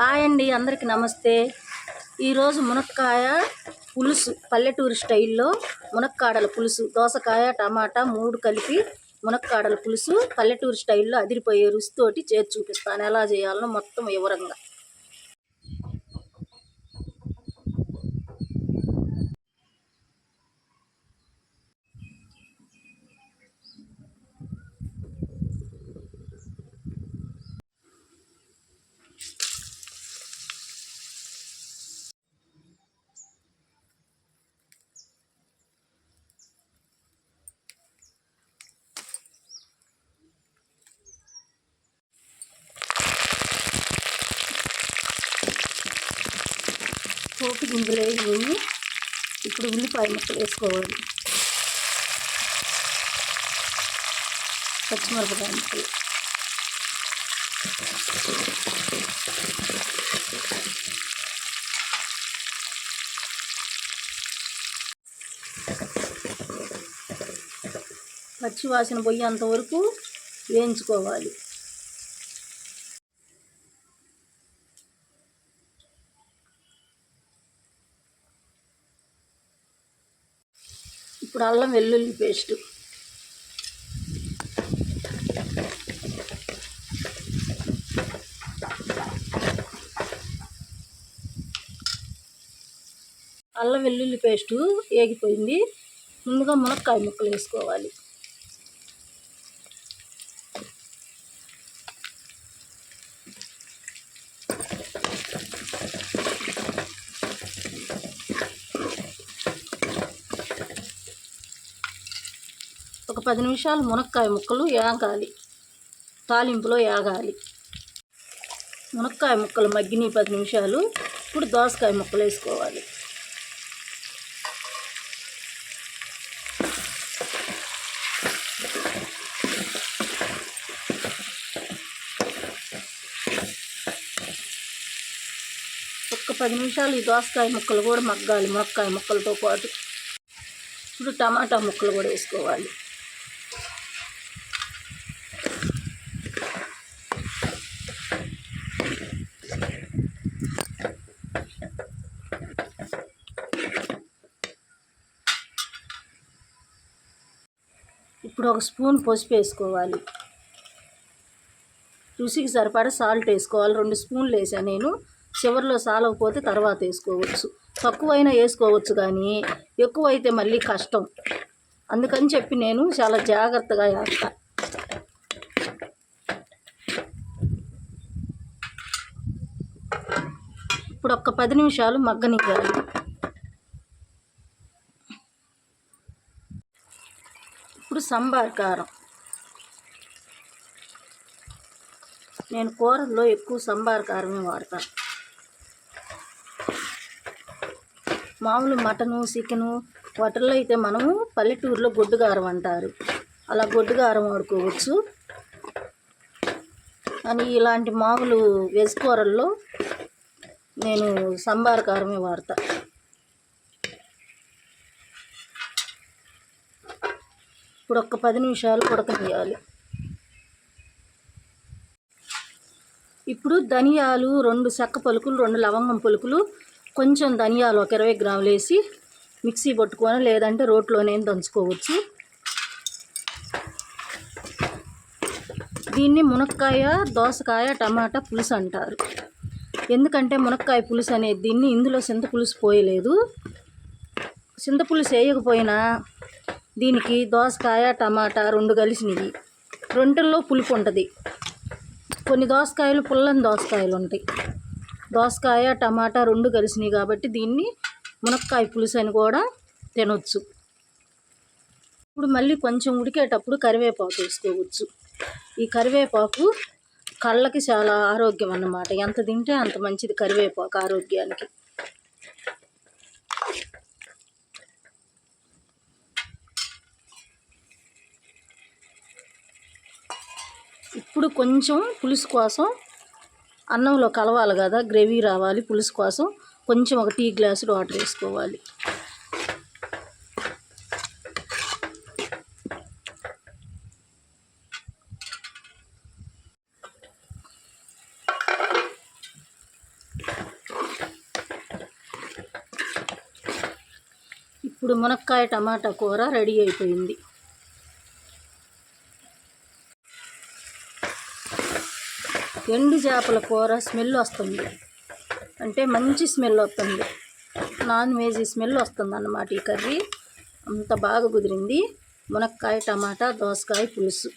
Hi అండి అందరికి నమస్తే. ఈరోజు మునక్కాయ పులుసు పల్లెటూరు స్టైల్లో మునక్కాడల పులుసు దోసకాయ టమాటా మూడు కలిపి మునక్కాడల పులుసు పల్లెటూరు స్టైల్లో అదిరిపోయే రుచితోటి చేసి చూపిస్తాను. ఎలా చేయాలనో మొత్తం వివరంగా. పోపు గింజలు వేసి ఇప్పుడు ఉల్లిపాయ ముక్కలు వేసుకోవాలి. పచ్చిమిరపకాయ ముక్కలు. పచ్చి వాసన పోయేంత వరకు వేయించుకోవాలి. ఇప్పుడు అల్లం వెల్లుల్లి పేస్టు. అల్లం వెల్లుల్లి పేస్టు ఏగిపోయింది. ముందుగా మునక్కాయ ముక్కలు వేసుకోవాలి. ఒక పది నిమిషాలు మునక్కాయ ముక్కలు యాగాలి తాలింపులో యాగాలి మునక్కాయ ముక్కలు మగ్గిన పది నిమిషాలు ఇప్పుడు దోసకాయ ముక్కలు వేసుకోవాలి. ఒక్క పది నిమిషాలు ఈ దోసకాయ ముక్కలు కూడా మగ్గాలి మునక్కాయ ముక్కలతో పాటు. ఇప్పుడు టమాటా ముక్కలు కూడా వేసుకోవాలి. ఇప్పుడు ఒక స్పూన్ పసుపు వేసుకోవాలి. రుచికి సరిపడా సాల్ట్ వేసుకోవాలి. రెండు స్పూన్లు వేసాను నేను. చివరిలో సాలకపోతే తర్వాత వేసుకోవచ్చు. తక్కువైనా వేసుకోవచ్చు కానీ ఎక్కువైతే మళ్ళీ కష్టం. అందుకని చెప్పి నేను చాలా జాగ్రత్తగా వేస్తా. ఇప్పుడు ఒక్క పది నిమిషాలు మగ్గనివ్వాలి. ఇప్పుడు సంబార్ కారం. నేను కూరల్లో ఎక్కువ సంబార్ కారమే వాడతాను. మామూలు మటను చికెను వాటిల్లో అయితే మనము పల్లెటూరులో గొడ్డుగారం అంటారు. అలా గొడ్డుగారం వాడుకోవచ్చు. అని ఇలాంటి మామూలు వెజ్ కూరల్లో నేను సంబార కారమే వాడతా. ఇప్పుడు ఒక పది నిమిషాలు ఉడకనియాలి ఇప్పుడు ధనియాలు రెండు చెక్క పలుకులు రెండు లవంగం పలుకులు కొంచెం ధనియాలు ఒక ఇరవై గ్రాములు వేసి మిక్సీ పట్టుకొని లేదంటే రోట్లోనే దంచుకోవచ్చు. దీన్ని మునక్కాయ దోసకాయ టమాటా పులుసు అంటారు. ఎందుకంటే మునక్కాయ పులుసు అనేది దీన్ని ఇందులో చింత పులుసు పోయలేదు. చింత పులుసు వేయకపోయినా దీనికి దోసకాయ టమాటా రెండు కలిసినవి. రెండుల్లో పులుపు ఉంటుంది. కొన్ని దోసకాయలు పుల్లని దోసకాయలు ఉంటాయి. దోసకాయ టమాటా రెండు కలిసినాయి కాబట్టి దీన్ని మునక్కాయ పులుసు అని కూడా తినొచ్చు. ఇప్పుడు మళ్ళీ కొంచెం ఉడికేటప్పుడు కరివేపాకు వేసుకోవచ్చు. ఈ కరివేపాకు కళ్ళకి చాలా ఆరోగ్యం అన్నమాట. ఎంత తింటే అంత మంచిది కరివేపాకు ఆరోగ్యానికి. ఇప్పుడు కొంచెం పులుసు కోసం అన్నంలో కలవాలి కదా గ్రేవీ రావాలి పులుసు కోసం. కొంచెం ఒక టీ గ్లాసులు వాటర్ వేసుకోవాలి. ఇప్పుడు మునక్కాయ టమాటా కూర రెడీ అయిపోయింది. ఎండు చేపల కూర స్మెల్ వస్తుంది. అంటే మంచి స్మెల్ వస్తుంది. నాన్ వెజ్ స్మెల్ వస్తుంది అన్నమాట ఈ కర్రీ. అంత బాగా కుదిరింది. మునక్కాయ టమాటా దోసకాయ పులుసు.